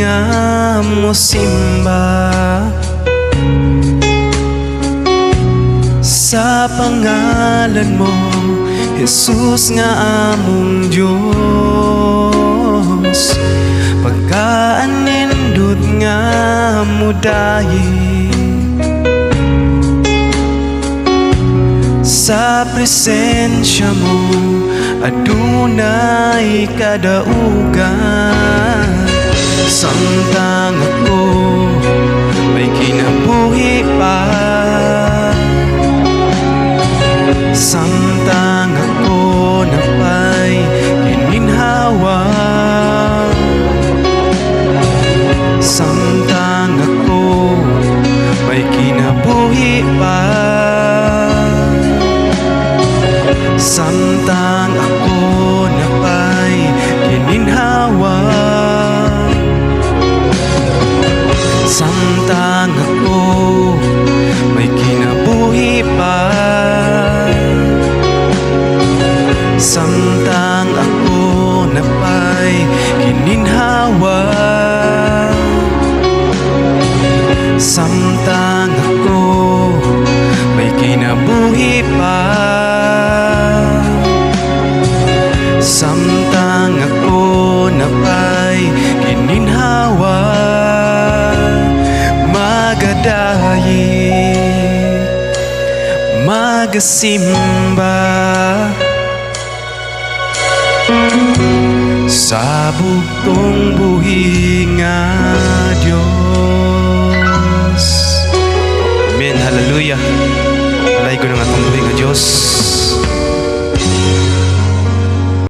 mo simba. Sa pangalan mo Jesus nga among Diyos. Pagkaanindot nga mudayi Sa presensya mo Adunay kadaugan Samtang ako May kinabuhi pa. Samtang ako napay Kininhawa. Samtang ako May kinabuhi pa. Samtang ako Samtang ako napay kininhawa. Samtang ako may kinabuhi pa. Samtang ako napay kininhawa. Magadayi Magasimba Sa bugtong buhi nga Amen, hallelujah. Alay ko buhi nga